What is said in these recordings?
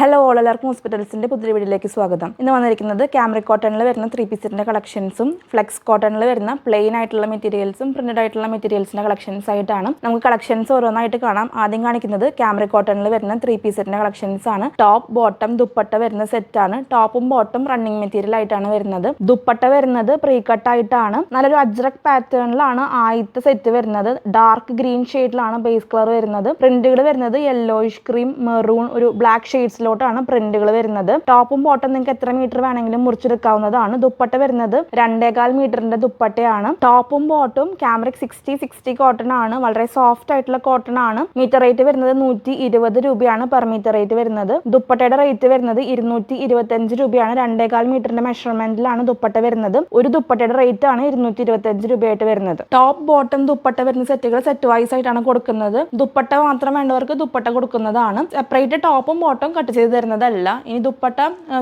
Hello all എല്ലാവർക്കും ഹോസ്പിറ്റൽസിന്റെ പുതിയ വീഡിയോയിലേക്ക് സ്വാഗതം. ഇന്ന് വന്നിരിക്കുന്നത് ക്യാമറ കോട്ടണിൽ വരുന്ന ത്രീ പീസിന്റെ കളക്ഷൻസും ഫ്ലെക്സ് കോട്ടണിൽ വരുന്ന പ്ലെയിൻ ആയിട്ടുള്ള മെറ്റീരിയൽസും പ്രിന്റഡ് ആയിട്ടുള്ള മെറ്റീരിയൽസിന്റെ കളക്ഷൻസ് ആയിട്ടാണ് നമുക്ക് കളക്ഷൻസ് ഓരോന്നായിട്ട് കാണാം. ആദ്യം കാണിക്കുന്നത് ക്യാമറ കോട്ടണിൽ വരുന്ന ത്രീ പീസിന്റെ കളക്ഷൻസ് ആണ്. ടോപ്പ് ബോട്ടം ദുപ്പട്ട വരുന്ന സെറ്റാണ് ടോപ്പും ബോട്ടം റണ്ണിങ് മെറ്റീരിയൽ ആയിട്ടാണ് വരുന്നത്. ദുപ്പട്ട വരുന്നത് പ്രീ കട്ട് ആയിട്ടാണ്. നല്ലൊരു അജ്രക് പാറ്റേണിലാണ് ആദ്യത്തെ സെറ്റ് വരുന്നത്. ഡാർക്ക് ഗ്രീൻ ഷെയ്ഡിലാണ് ബേസ് കളർ വരുന്നത്. പ്രിന്റുകൾ വരുന്നത് യെല്ലോയിഷ് ക്രീം മെറൂൺ ഒരു ബ്ലാക്ക് ഷെയ്ഡ്സിലോട്ടാണ് പ്രിന്റുകൾ വരുന്നത്. ടോപ്പും ബോട്ടം നിങ്ങൾക്ക് എത്ര മീറ്റർ വേണമെങ്കിലും മുറിച്ചെടുക്കാവുന്നതാണ് ദുപ്പട്ട വരുന്നത്. രണ്ടേകാൽ മീറ്ററിന്റെ ദുപ്പട്ടയാണ്. ടോപ്പും ബോട്ടും ക്യാമറക് സിക്സ്റ്റി സിക്സ്റ്റി കോട്ടൺ ആണ്. വളരെ സോഫ്റ്റ് ആയിട്ടുള്ള കോട്ടൺ ആണ്. മീറ്റർ റേറ്റ് വരുന്നത് നൂറ്റി ഇരുപത് രൂപയാണ് പെർ മീറ്റർ റേറ്റ് വരുന്നത്. ദുപ്പട്ടയുടെ റേറ്റ് വരുന്നത് ഇരുന്നൂറ്റി ഇരുപത്തി അഞ്ച് രൂപയാണ്. രണ്ടേകാൽ മീറ്ററിന്റെ മെഷർമെന്റിലാണ് ദുപ്പട്ട വരുന്നത്. ഒരു ദുപ്പട്ടയുടെ റേറ്റ് ആണ് ഇരുന്നൂറ്റി ഇരുപത്തി അഞ്ച് രൂപയായിട്ട് വരുന്നത്. ടോപ്പ് ബോട്ടം ദുപ്പട്ട വരുന്ന സെറ്റുകൾ സെറ്റ് വൈസ് ആയിട്ടാണ് കൊടുക്കുന്നത്. ദുപ്പട്ട മാത്രം വേണ്ടവർക്ക് ദുപ്പട്ട കൊടുക്കുന്നതാണ്. സെപ്പറേറ്റ് ടോപ്പും ബോട്ടം കട്ട് ചെയ്ത് തരുന്നതല്ല. ഇനി ദുപ്പട്ട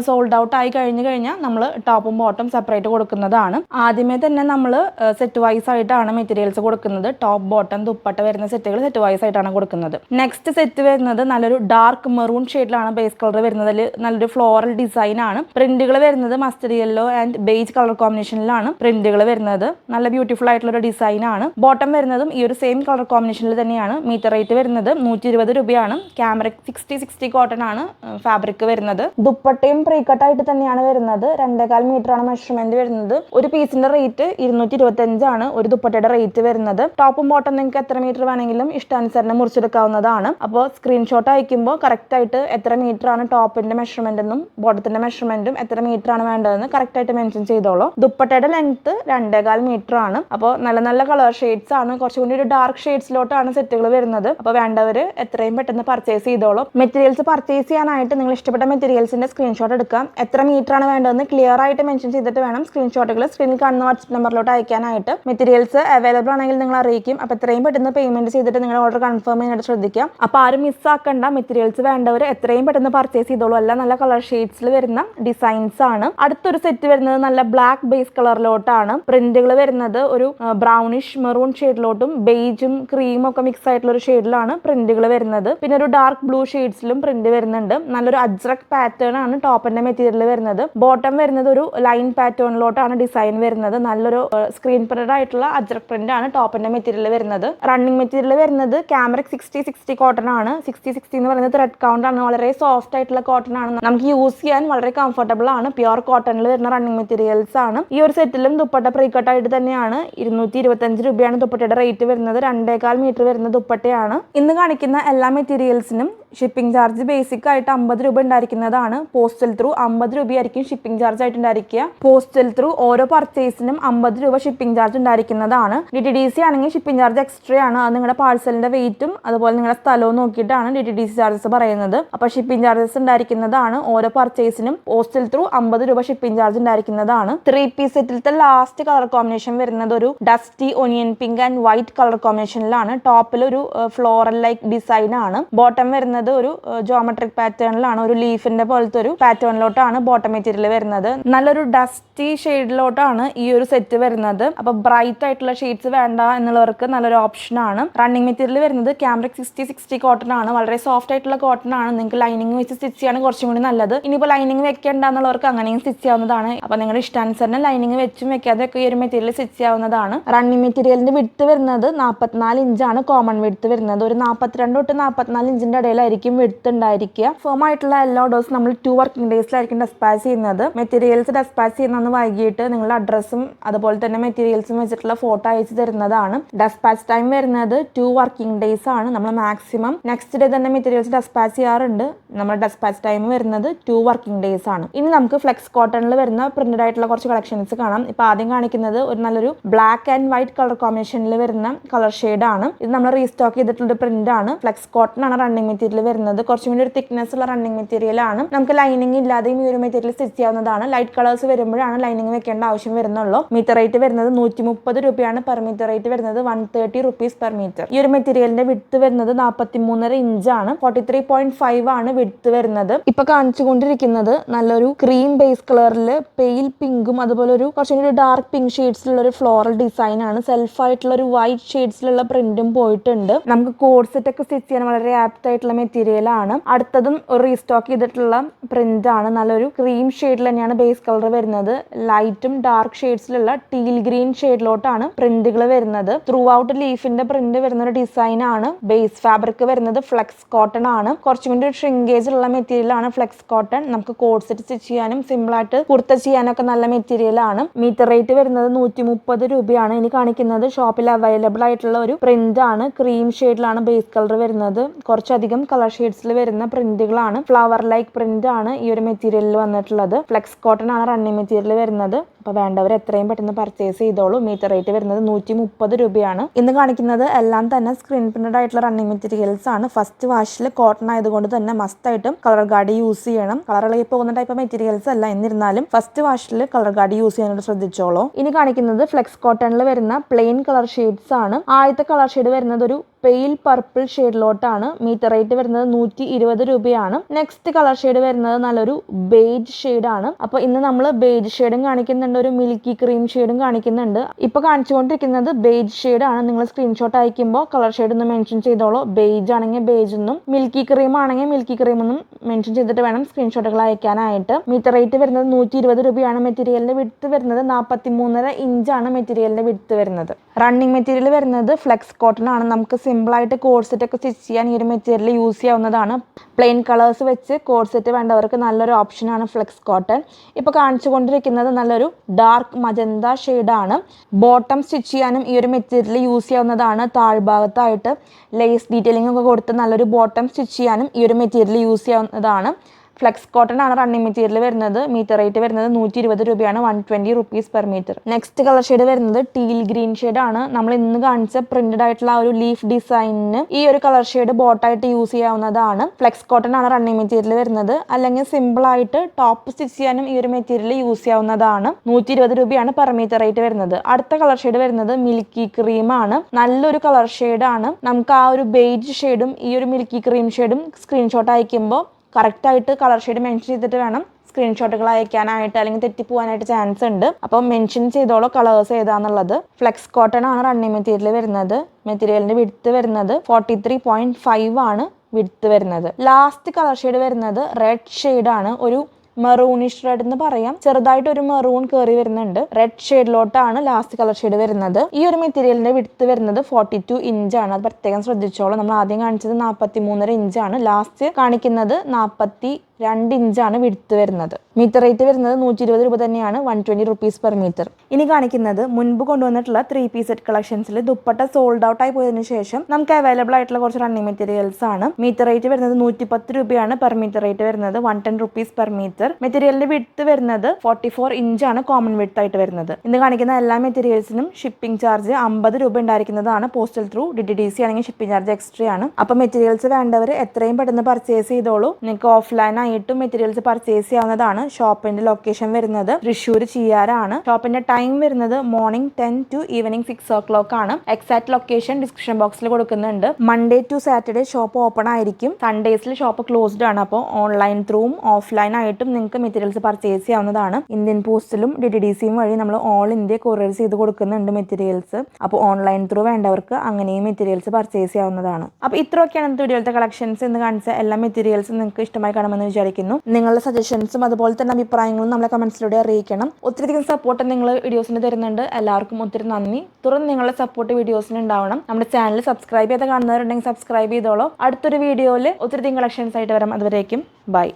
സോൾഡ് ഔട്ട് ആയി കഴിഞ്ഞു കഴിഞ്ഞാൽ നമ്മൾ ടോപ്പും ബോട്ടം സെപ്പറേറ്റ് കൊടുക്കുന്നതാണ്. ആദ്യമേ തന്നെ നമ്മൾ സെറ്റ് വൈസ് ആയിട്ടാണ് മെറ്റീരിയൽസ് കൊടുക്കുന്നത്. ടോപ്പ് ബോട്ടം ദുപ്പട്ട വരുന്ന സെറ്റുകൾ സെറ്റ് വൈസ് ആയിട്ടാണ് കൊടുക്കുന്നത്. നെക്സ്റ്റ് സെറ്റ് വരുന്നത് നല്ലൊരു ഡാർക്ക് മെറൂൺ ഷെയ്ഡിലാണ് ബേസ് കളർ വരുന്നത് നല്ലൊരു ഫ്ലോറൽ ഡിസൈൻ ആണ്. പ്രിന്റുകൾ വരുന്നത് mustard yellow and beige colour കോമ്പിനേഷനിലാണ് പ്രിന്റുകൾ വരുന്നത്. നല്ല ബ്യൂട്ടിഫുൾ ആയിട്ടുള്ള ഒരു ഡിസൈൻ ആണ്. ബോട്ടം വരുന്നതും ഈ ഒരു സെയിം കളർ കോമ്പിനേഷനിൽ തന്നെയാണ്. മീറ്റർ റേറ്റ് വരുന്നത് നൂറ്റി രൂപയാണ്. ക്യാമറ സിക്സ്റ്റി സിക്സ്റ്റി കോട്ടൺ ആണ്. ഫാബ്രിക് വരുന്നത്. ദുപ്പട്ടയും പ്രീക്കട്ടായിട്ട് തന്നെയാണ് വരുന്നത്. രണ്ടേകാൽ ആണ് മെഷർമെന്റ് വരുന്നത്. ഒരു പീസിന്റെ റേറ്റ് ഇരുന്നൂറ്റി ഇരുപത്തി അഞ്ചാണ് ഒരു ദുപ്പട്ടയുടെ റേറ്റ് വരുന്നത്. ടോപ്പും ബോട്ടം നിങ്ങൾക്ക് എത്ര മീറ്റർ വേണമെങ്കിലും ഇഷ്ടാനുസരണം മുറിച്ചെടുക്കാവുന്നതാണ്. അപ്പോൾ സ്ക്രീൻഷോട്ട് അയക്കുമ്പോൾ കറക്റ്റ് ആയിട്ട് എത്ര മീറ്റർ ആണ് ടോപ്പിന്റെ മെഷർമെന്റ് എന്നും ബോട്ടത്തിന്റെ മെഷർമെന്റും എത്ര മീറ്റർ ആണ് വേണ്ടതെന്ന് കറക്റ്റ് ആയിട്ട് മെൻഷൻ ചെയ്തോളൂ. ദുപ്പട്ടയുടെ ലെങ്ത് രണ്ടേകാൽ മീറ്റർ ആണ്. അപ്പോൾ നല്ല നല്ല കളർ ഷെയ്ഡ്സ് ആണ്. കുറച്ചുകൂടി ഒരു ഡാർക്ക് ഷെയ്ഡ്സിലോട്ടാണ് സെറ്റുകൾ വരുന്നത്. അപ്പോൾ വേണ്ടവർ എത്രയും പെട്ടെന്ന് പർച്ചേസ് ചെയ്തോളൂ. മെറ്റീരിയൽസ് പർച്ചേസ് ചെയ്യാനായിട്ട് നിങ്ങൾ ഇഷ്ടപ്പെട്ട മെറ്റീരിയൽസിന്റെ സ്ക്രീൻഷോട്ട് എടുക്കാം. എത്ര മീറ്റർ ആണ് വേണ്ടതെന്ന് ക്ലിയർ ആയിട്ട് മെൻഷൻ ചെയ്തിട്ട് വേണം സ്ക്രീൻഷോട്ടുകൾ സ്ക്രീനിൽ കാണുന്ന വാട്സ്ആപ്പ് നമ്പറിലോട്ട് അയക്കാനായിട്ട്. മെറ്റീരിയൽസ് അവൈലബിൾ ആണെങ്കിൽ നിങ്ങൾ അറിയിക്കും. അപ്പോൾ എത്രയും പെട്ടെന്ന് പേയ്മെന്റ് ചെയ്തിട്ട് നിങ്ങൾ ഓർഡർ കൺഫേം ചെയ്യാനായിട്ട് ശ്രദ്ധിക്കാം. അപ്പോൾ ആരും മിസ് ആക്കേണ്ട. മെറ്റീരിയൽസ് വേണ്ടവർ എത്രയും പെട്ടെന്ന് പർച്ചേസ് ചെയ്തോളൂ. അല്ല നല്ല കളർ ഷെയ്ഡ്സിൽ വരുന്ന ഡിസൈൻസ് ആണ്. അടുത്തൊരു സെറ്റ് വരുന്നത് നല്ല ബ്ലാക്ക് ബേസ് കളറിലോട്ടാണ് പ്രിന്റുകൾ വരുന്നത് ഒരു ബ്രൗണിഷ് മെറൂൺ ഷെയ്ഡിലോട്ടും ബേജും ക്രീമും ഒക്കെ മിക്സ് ആയിട്ടുള്ള ഒരു ഷെയ്ഡിലാണ് പ്രിന്റുകൾ വരുന്നത്. പിന്നെ ഒരു ഡാർക്ക് ബ്ലൂ ഷെയ്ഡ്സിലും പ്രിന്റ് വരുന്നുണ്ട്. നല്ലൊരു അജ്രക് പാറ്റേൺ ആണ് ടോപ്പിന്റെ മെറ്റീരിയൽ വരുന്നത്. ബോട്ടം വരുന്നത് ഒരു ലൈൻ പാറ്റേണിലോട്ടാണ് ഡിസൈൻ വരുന്നത്. നല്ലൊരു സ്ക്രീൻ പ്രിന്റഡ് ആയിട്ടുള്ള അജ്രക് പ്രിന്റ് ആണ് ടോപ്പിന്റെ മെറ്റീരിയൽ വരുന്നത്. റണ്ണിങ് മെറ്റീരിയൽ വരുന്നത് ക്യാമറ സിക്സ്റ്റി സിക്സ്റ്റി കോട്ടൺ ആണ്. സിക്സ്റ്റി സിക്സ്റ്റി എന്ന് പറയുന്നത് ത്രെഡ് കൗണ്ട് ആണ്. വളരെ സോഫ്റ്റ് ആയിട്ടുള്ള കോട്ടൺ ആണ്. നമുക്ക് യൂസ് ചെയ്യാൻ വളരെ കംഫർട്ടബിൾ ആണ്. പ്യുർ കോട്ടണിൽ വരുന്ന റണ്ണിങ് മെറ്റീരിയൽസ് ആണ്. ഈ ഒരു സെറ്റിലും ദുപ്പട്ട പ്രീകട്ട് ആയിട്ട് തന്നെയാണ്. ഇരുന്നൂറ്റി ഇരുപത്തഞ്ച് രൂപയാണ് ദുപ്പട്ടയുടെ റേറ്റ് വരുന്നത്. രണ്ടേകാൽ മീറ്റർ വരുന്ന ദുപ്പട്ടയാണ്. ഇന്ന് കാണിക്കുന്ന എല്ലാ മെറ്റീരിയൽസിനും ഷിപ്പിംഗ് ചാർജ് ബേസിക് ആയിട്ട് അമ്പത് രൂപ ഉണ്ടായിരിക്കുന്നതാണ്. പോസ്റ്റൽ ത്രൂ അമ്പത് രൂപയായിരിക്കും ഷിപ്പിംഗ് ചാർജ് ആയിട്ട് ഉണ്ടായിരിക്കുക. പോസ്റ്റൽ ത്രൂ ഓരോ പർച്ചേസിനും അമ്പത് രൂപ ഷിപ്പിംഗ് ചാർജ് ഉണ്ടായിരിക്കുന്നതാണ്. ഡി ടി ഡി സി ആണെങ്കിൽ ഷിപ്പിംഗ് ചാർജ് എക്സ്ട്രാ ആണ്. അത് നിങ്ങളുടെ പാഴ്സലിന്റെ വെയിറ്റും അതുപോലെ നിങ്ങളുടെ സ്ഥലവും നോക്കിയിട്ടാണ് D T D C charges പറയുന്നത്. അപ്പോൾ ഷിപ്പിംഗ് ചാർജസ് ഉണ്ടായിരിക്കുന്നതാണ്. ഓരോ പർച്ചേസിനും പോസ്റ്റൽ ത്രൂ അമ്പത് രൂപ ഷിപ്പിംഗ് ചാർജ് ഉണ്ടായിരിക്കുന്നതാണ്. ത്രീ പീസ് സെറ്റിലത്തെ ലാസ്റ്റ് കളർ കോമ്പിനേഷൻ വരുന്നത് ഒരു dusty onion pink and white colour കോമ്പിനേഷനിലാണ് ടോപ്പിൽ ഒരു ഫ്ലോറൽ ലൈക്ക് ഡിസൈൻ ആണ്. ബോട്ടം വരുന്നത് ഒരു ജോമെട്രിക് പാറ്റേണിലാണ് ഒരു ലീഫിന്റെ പോലത്തെ ഒരു പാറ്റേണിലോട്ടാണ് ബോട്ടം മെറ്റീരിയൽ വരുന്നത്. നല്ലൊരു ഡസ്റ്റി ഷെയ്ഡിലോട്ടാണ് ഈ ഒരു സെറ്റ് വരുന്നത്. അപ്പൊ ബ്രൈറ്റ് ആയിട്ടുള്ള ഷെയ്ഡ്സ് വേണ്ട എന്നുള്ളവർക്ക് നല്ലൊരു ഓപ്ഷൻ ആണ്. റണ്ണിങ് മെറ്റീരിയൽ വരുന്നത് ക്യാമറിക് സിക്സ്റ്റി സിക്സ്റ്റി കോട്ടൺ ആണ്. വളരെ സോഫ്റ്റ് ആയിട്ടുള്ള കോട്ടൺ ആണ്. നിങ്ങൾക്ക് ലൈനിങ് വെച്ച് സ്റ്റിച്ച് ചെയ്യാണ് കുറച്ചും കൂടി നല്ലത്. ഇനിയിപ്പോൾ ലൈനിങ് വെക്കേണ്ട എന്നുള്ളവർക്ക് അങ്ങനെയും സ്റ്റിച്ച് ചെയ്യാവുന്നതാണ്. അപ്പൊ നിങ്ങളുടെ ഇഷ്ടാനുസരണം ലൈനിങ് വെച്ചും വെക്കാതെ ഒക്കെ ഈ ഒരു മെറ്റീരിയൽ സ്റ്റിച്ച് ചെയ്യാവുന്നതാണ്. റണ്ണിങ് മെറ്റീരിയലിന്റെ വിടുത്ത് വരുന്നത് നാൽപ്പത്തിനാല് ഇഞ്ചാണ് കോമൺ വിടുത്ത് വരുന്നത് ഒരു നാൽപ്പത്തിരണ്ട് തൊട്ട് നാൽപ്പത്തിനാല് ഇഞ്ചിന്റെ ഇടയിലായിരിക്കും. വിടുത്ത് ഉണ്ടായിരിക്കുക. ഫോം ആയിട്ടുള്ള എല്ലാ ഡോസും നമ്മൾ ടു വർക്കിംഗ് ഡേയ്സിലായിരിക്കും ഡെസ്പാച്ച് ചെയ്യുന്നത്. മെറ്റീരിയൽസ് ഡെസ്പാച്ച് ചെയ്യുന്നതെന്ന് വൈകിട്ട് നിങ്ങളുടെ അഡ്രസ്സും അതുപോലെ തന്നെ മെറ്റീരിയൽസും വെച്ചിട്ടുള്ള ഫോട്ടോ അയച്ചു തരുന്നതാണ്. ഡെസ്പാച്ച് ടൈം വരുന്നത് ടു വർക്കിംഗ് ഡേയ്സ് ആണ്. നമ്മൾ മാക്സിമം നെക്സ്റ്റ് ഡേ തന്നെ മെറ്റീരിയൽസ് ഡെസ്പാച്ച് ചെയ്യാറുണ്ട്. നമ്മുടെ ഡെസ്പാച്ച് ടൈം വരുന്നത് ടു വർക്കിംഗ് ഡേയ്സ് ആണ്. ഇനി നമുക്ക് ഫ്ലെക്സ് കോട്ടണിൽ വരുന്ന പ്രിന്റഡ് ആയിട്ടുള്ള കുറച്ച് കളക്ഷൻസ് കാണാം. ഇപ്പൊ ആദ്യം കാണിക്കുന്നത് ഒരു നല്ലൊരു ബ്ലാക്ക് ആൻഡ് വൈറ്റ് കളർ കോമ്പിനേഷനിൽ വരുന്ന കളർ ഷെയ്ഡ് ആണ്. ഇത് നമ്മൾ റീസ്റ്റോക്ക് ചെയ്തിട്ടുള്ള പ്രിന്റ് ആണ്. ഫ്ലെക്സ് കോട്ടൺ ആണ് റണ്ണിങ് മെറ്റീരിയൽ വരുന്നത്. കുറച്ചും കൂടി ഒരു തിക്നെസ് ഉള്ള റണ്ണിങ് മെറ്റീരിയൽ ആണ്. നമുക്ക് ലൈനിങ് ഇല്ലാതെയും ഈ ഒരു മെറ്റീരിയൽ സ്റ്റിച്ച് ചെയ്യാവുന്നതാണ്. ലൈറ്റ് കളേഴ്സ് വരുമ്പോഴാണ് ലൈനിങ് വെക്കേണ്ട ആവശ്യം വരുന്നുള്ളൂ. മീറ്റർ റേറ്റ് വരുന്നത് നൂറ്റി മുപ്പത് രൂപയാണ് പെർ മീറ്റർ റേറ്റ് വരുന്നത് one thirty rupees per metre ഈ ഒരു മെറ്റീരിയലിന്റെ വിടുത്ത് വരുന്നത് നാൽപ്പത്തി മൂന്നര ആണ്. ഫോർട്ടി ത്രീ പോയിന്റ് ഫൈവ് ആണ് വിടുത്ത് വരുന്നത്. ഇപ്പൊ കാണിച്ചുകൊണ്ടിരിക്കുന്നത് നല്ലൊരു ക്രീം ബേസ് കളറിൽ പെയിൽ പിങ്കും അതുപോലെ ഒരു കുറച്ചും കൂടി ഡാർക്ക് പിങ്ക് ഷെയ്ഡ്സിലുള്ള ഒരു ഫ്ലോറൽ ഡിസൈൻ ആണ്. സെൽഫ് ആയിട്ടുള്ള ഒരു വൈറ്റ് ഷെയ്ഡ്സിലുള്ള പ്രിന്റും പോയിട്ടുണ്ട്. നമുക്ക് കോഡ് സെറ്റ് ഒക്കെ സ്റ്റിച്ച് ചെയ്യാൻ വളരെ ആപ്റ്റ് ആയിട്ടുള്ള മെറ്റീരിയൽ ആണ് അടുത്തതും ഒരു റീസ്റ്റോക്ക് ചെയ്തിട്ടുള്ള പ്രിന്റ് ആണ്. നല്ലൊരു ക്രീം ഷെയ്ഡിൽ തന്നെയാണ് ബേസ് കളർ വരുന്നത്. ലൈറ്റും ഡാർക്ക് ഷെയ്ഡ്സിലുള്ള ടീൽ ഗ്രീൻ ഷെയ്ഡിലോട്ടാണ് പ്രിന്റുകൾ വരുന്നത്. ത്രൂ ഔട്ട് ലീഫിന്റെ പ്രിന്റ് വരുന്ന ഒരു ഡിസൈൻ ആണ്. ബേസ് ഫാബ്രിക് വരുന്നത് ഫ്ലെക്സ് കോട്ടൺ ആണ്. കുറച്ചും കൂടി ഷ്രിങ്കേജ് ഉള്ള മെറ്റീരിയൽ ആണ് ഫ്ലെക്സ് കോട്ടൺ നമുക്ക് കോഡ് സെറ്റ് സ്റ്റിച്ച് ചെയ്യാനും സിമ്പിൾ ആയിട്ട് കുർത്ത ചെയ്യാനൊക്കെ നല്ല മെറ്റീരിയൽ ആണ്. മീറ്റർ റേറ്റ് വരുന്നത് നൂറ്റി മുപ്പത് രൂപയാണ് ഇനി കാണിക്കുന്നത്. ഷോപ്പിൽ അവൈലബിൾ ആയിട്ടുള്ള ഒരു പ്രിന്റ് ആണ്. ക്രീം ഷെയ്ഡിലാണ് ബേസ് കളർ വരുന്നത്. കുറച്ചധികം കളർ ഷെയ്ഡ്സിൽ വരുന്ന പ്രിന്റുകളാണ്. ഫ്ലവർ ലൈക്ക് പ്രിന്റ് ആണ് ഈ ഒരു മെറ്റീരിയലിൽ വന്നിട്ടുള്ളത്. ഫ്ലെക്സ് കോട്ടൺ ആണ് റണ്ണിങ് മെറ്റീരിയൽ വരുന്നത്. അപ്പോൾ വേണ്ടവർ എത്രയും പെട്ടെന്ന് പർച്ചേസ് ചെയ്തോളൂ. മീറ്റർ റേറ്റ് വരുന്നത് നൂറ്റി മുപ്പത് രൂപയാണ്. ഇന്ന് കാണിക്കുന്നത് എല്ലാം തന്നെ സ്ക്രീൻ പ്രിന്റഡ് ആയിട്ടുള്ള റണ്ണിങ് മെറ്റീരിയൽസ് ആണ്. ഫസ്റ്റ് വാഷിൽ കോട്ടൺ ആയതുകൊണ്ട് തന്നെ മസ്റ്റ് ആയിട്ടും കളർ ഗാർഡ് യൂസ് ചെയ്യണം. കളർ ഇളകി പോകുന്ന ടൈപ്പ് മെറ്റീരിയൽസ് അല്ല എന്നിരുന്നാലും ഫസ്റ്റ് വാഷിൽ കളർ ഗാർഡ് യൂസ് ചെയ്യാനായിട്ട് ശ്രദ്ധിച്ചോളൂ. ഇനി കാണിക്കുന്നത് ഫ്ലെക്സ് കോട്ടണിൽ വരുന്ന പ്ലെയിൻ കളർ ഷെയ്ഡ്സ് ആണ്. ആദ്യത്തെ കളർ ഷെയ്ഡ് വരുന്നത് ഒരു പെയിൽ പർപ്പിൾ ഷെയ്ഡിലോട്ടാണ് മീറ്റർ റേറ്റ് വരുന്നത് നൂറ്റി ഇരുപത് രൂപയാണ്. നെക്സ്റ്റ് കളർ ഷെയ്ഡ് വരുന്നത് നല്ലൊരു ബേജ് ഷെയ്ഡാണ് അപ്പോൾ ഇന്ന് നമ്മൾ ബേജ് ഷെയ്ഡും കാണിക്കുന്നുണ്ട്. ഒരു മിൽക്കി ക്രീം ഷെയ്ഡും കാണിക്കുന്നുണ്ട്. ഇപ്പോൾ കാണിച്ചുകൊണ്ടിരിക്കുന്നത് ബേജ് ഷെയ്ഡാണ് നിങ്ങൾ സ്ക്രീൻഷോട്ട് അയക്കുമ്പോൾ കളർ ഷെയ്ഡ് ഒന്ന് മെൻഷൻ ചെയ്തോളൂ. ബേജ് ആണെങ്കിൽ ബേജ് എന്നും മിൽക്കി ക്രീം ആണെങ്കിൽ മിൽക്കി ക്രീം എന്നും മെൻഷൻ ചെയ്തിട്ട് വേണം സ്ക്രീൻഷോട്ടുകൾ അയക്കാനായിട്ട്. മീറ്റർ റേറ്റ് വരുന്നത് നൂറ്റി ഇരുപത് രൂപയാണ്. മെറ്റീരിയലിന്റെ വിടുത്ത് വരുന്നത് നാൽപ്പത്തി മൂന്നര ഇഞ്ചാണ് മെറ്റീരിയലിന്റെ വിടുത്ത് വരുന്നത്. റണ്ണിങ് മെറ്റീരിയൽ വരുന്നത് ഫ്ലെക്സ് കോട്ടൺ ആണ്. നമുക്ക് സിമ്പിളായിട്ട് കോഴ്സെറ്റ് ഒക്കെ സ്റ്റിച്ച് ചെയ്യാൻ ഈ ഒരു മെറ്റീരിയൽ യൂസ് ചെയ്യാവുന്നതാണ്. പ്ലെയിൻ കളേഴ്സ് വെച്ച് കോഴ്സെറ്റ് വേണ്ടവർക്ക് നല്ലൊരു ഓപ്ഷനാണ് ഫ്ലെക്സ് കോട്ടൺ ഇപ്പോൾ കാണിച്ചുകൊണ്ടിരിക്കുന്നത് നല്ലൊരു ഡാർക്ക് മജന്ത ഷെയ്ഡാണ് ബോട്ടം സ്റ്റിച്ച് ചെയ്യാനും ഈ ഒരു മെറ്റീരിയൽ യൂസ് ചെയ്യാവുന്നതാണ്. താഴ്ഭാഗത്തായിട്ട് ലേസ് ഡീറ്റെയിലിംഗ് ഒക്കെ കൊടുത്ത് നല്ലൊരു ബോട്ടം സ്റ്റിച്ച് ചെയ്യാനും ഈ ഒരു മെറ്റീരിയൽ യൂസ് ചെയ്യാവുന്നതാണ്. ഫ്ലെക്സ് കോട്ടൺ ആണ് റണ്ണിംഗ് മെറ്റീരിയൽ വരുന്നത്. മീറ്റർ റേറ്റ് വരുന്നത് നൂറ്റി ഇരുപത് രൂപയാണ്. One twenty rupees per metre next colour shade വരുന്നത് ടീൽ ഗ്രീൻ ഷെയ്ഡ് ആണ്. നമ്മൾ ഇന്ന് കാണിച്ച പ്രിന്റഡ് ആയിട്ടുള്ള ഒരു ലീഫ് ഡിസൈനിന് ഈ ഒരു കളർ ഷെയ്ഡ് ബോട്ടായിട്ട് യൂസ് ചെയ്യാവുന്നതാണ്. ഫ്ലെക്സ് കോട്ടൺ ആണ് റണ്ണിംഗ് മെറ്റീരിയൽ വരുന്നത്. അല്ലെങ്കിൽ സിമ്പിൾ ആയിട്ട് ടോപ്പ് സ്റ്റിച്ച് ചെയ്യാനും ഈ ഒരു മെറ്റീരിയൽ യൂസ് ചെയ്യാവുന്നതാണ്. നൂറ്റി ഇരുപത് രൂപയാണ് പെർ മീറ്റർ റേറ്റ് വരുന്നത്. അടുത്ത കളർ ഷെയ്ഡ് വരുന്നത് മിൽക്കി ക്രീം ആണ്. നല്ലൊരു കളർ ഷെയ്ഡ് ആണ്. നമുക്ക് ആ ഒരു ബേജ് ഷെയ്ഡും ഈ ഒരു മിൽക്കി ക്രീം ഷെയ്ഡും സ്ക്രീൻഷോട്ട് അയക്കുമ്പോൾ കറക്റ്റായിട്ട് കളർ ഷെയ്ഡ് മെൻഷൻ ചെയ്തിട്ട് വേണം സ്ക്രീൻഷോട്ടുകൾ അയക്കാനായിട്ട് അല്ലെങ്കിൽ തെറ്റിപ്പോവാനായിട്ട് ചാൻസ് ഉണ്ട്. അപ്പോൾ മെൻഷൻ ചെയ്തോളൂ കളേഴ്സ് ഏതാന്നുള്ളത്. ഫ്ലെക്സ് കോട്ടൺ ആണ് റണ്ണിങ് മെറ്റീരിയൽ വരുന്നത്. മെറ്റീരിയലിന്റെ വിടുത്ത് വരുന്നത് ഫോർട്ടി ത്രീ പോയിന്റ് ഫൈവ് ആണ് വിടുത്ത് വരുന്നത്. ലാസ്റ്റ് കളർ ഷെയ്ഡ് വരുന്നത് റെഡ് ഷെയ്ഡാണ് ഒരു മെറൂണിഷ് റെഡ് എന്ന് പറയാം. ചെറുതായിട്ട് ഒരു മെറൂൺ കയറി വരുന്നുണ്ട്. റെഡ് ഷെയ്ഡിലോട്ടാണ് ലാസ്റ്റ് കളർ ഷെയ്ഡ് വരുന്നത്. ഈ ഒരു മെറ്റീരിയലിന്റെ വിടുത്ത് വരുന്നത് ഫോർട്ടി ടു ഇഞ്ചാണ് അത് പ്രത്യേകം ശ്രദ്ധിച്ചോളൂ. നമ്മൾ ആദ്യം കാണിച്ചത് നാൽപ്പത്തി മൂന്നര ഇഞ്ചാണ് ലാസ്റ്റ് കാണിക്കുന്നത് നാൽപ്പത്തി രണ്ട് ഇഞ്ചാണ് വിടുത്ത് വരുന്നത്. മീറ്റർ റേറ്റ് വരുന്നത് നൂറ്റി ഇരുപത് രൂപ തന്നെയാണ് one twenty rupees per metre ഇനി കാണിക്കുന്നത് മുൻപ് കൊണ്ടുവന്നിട്ടുള്ള ത്രീ പീസ് സെറ്റ് കളക്ഷൻസിൽ ദുപ്പട്ട സോൾഡ് ഔട്ട് ആയി പോയതിനു ശേഷം നമുക്ക് അവൈലബിൾ ആയിട്ടുള്ള കുറച്ച് റണ്ണിങ് മെറ്റീരിയൽസ് ആണ്. മീറ്റർ റേറ്റ് വരുന്നത് നൂറ്റി പത്ത് രൂപയാണ് പെർ മീറ്റർ റേറ്റ് വരുന്നത് one ten rupees per metre മെറ്റീരിയലിന്റെ വിടുത്ത് വരുന്നത് ഫോർട്ടി ഫോർ ഇഞ്ചാണ് കോമൺ വിഡ്ത്ത് ആയിട്ട് വരുന്നത്. ഇന്ന് കാണിക്കുന്ന എല്ലാ മെറ്റീരിയൽസിനും ഷിപ്പിംഗ് ചാർജ് അമ്പത് രൂപ ഉണ്ടായിരിക്കുന്നതാണ് postal through D T D C ആണെങ്കിൽ ഷിപ്പിംഗ് ചാർജ് എക്സ്ട്രാ ആണ്. അപ്പൊ മെറ്റീരിയൽസ് വേണ്ടവർ എത്രയും പെട്ടെന്ന് പർച്ചേസ് ചെയ്തോളൂ. നിങ്ങൾക്ക് ഓഫ്ലൈൻ ആയിട്ടും മെറ്റീരിയൽസ് പർച്ചേസ് ചെയ്യാവുന്നതാണ് ഷോപ്പിന്റെ ലൊക്കേഷൻ വരുന്നത്. തൃശ്ശൂർ ചെയ്യാറാണ് ഷോപ്പിന്റെ ടൈം വരുന്നത് morning ten to evening six o'clock ആണ് എക്സാക്ട് ലൊക്കേഷൻ ഡിസ്ക്രിപ്ഷൻ ബോക്സിൽ കൊടുക്കുന്നുണ്ട്. Monday to Saturday shop open ആയിരിക്കും. സൺഡേസിൽ ഷോപ്പ് ക്ലോസ്ഡ് ആണ്. അപ്പോൾ ഓൺലൈൻ ത്രൂവും ഓഫ്ലൈൻ ആയിട്ടും നിങ്ങൾക്ക് മെറ്റീരിയൽസ് പർച്ചേസ് ചെയ്യാവുന്നതാണ്. ഇന്ത്യൻ പോസ്റ്റിലും ഡി ഡി ഡി സിയും വഴി നമ്മൾ ഓൾ ഇന്ത്യ കൊറിയർ ചെയ്ത് കൊടുക്കുന്നുണ്ട് മെറ്റീരിയൽസ് അപ്പോൾ ഓൺലൈൻ ത്രൂ വേണ്ടവർക്ക് അങ്ങനെയും മെറ്റീരിയൽസ് പർച്ചേസ് ചെയ്യാവുന്നതാണ്. അപ്പോൾ ഇത്രയൊക്കെയാണ് ഇന്നത്തെ വീഡിയോയിലത്തെ കളക്ഷൻസ് എന്ന് കാണിച്ച എല്ലാ മെറ്റീരിയൽസും നിങ്ങൾക്ക് ഇഷ്ടമായി കാണുമെന്ന് വിചാരിക്കുന്നു. നിങ്ങളുടെ സജഷൻസും അതുപോലെ തന്നെ അഭിപ്രായങ്ങളും നമ്മളെ കമൻസിലൂടെ അറിയിക്കണം. ഒത്തിരിയധികം സപ്പോർട്ട് നിങ്ങൾ വീഡിയോസിന് തരുന്നുണ്ട്. എല്ലാവർക്കും ഒത്തിരി നന്ദി. തുറന്ന് നിങ്ങളുടെ സപ്പോർട്ട് വീഡിയോസിന് ഉണ്ടാവണം. നമ്മുടെ ചാനൽ സബ്സ്ക്രൈബ് ചെയ്ത് കാണുന്നവരുണ്ടെങ്കിൽ സബ്സ്ക്രൈബ് ചെയ്തോളൂ. അടുത്തൊരു വീഡിയോയിൽ ഒത്തിരി കളക്ഷൻസ് ആയിട്ട് വരാം. അതുവരേക്കും ബൈ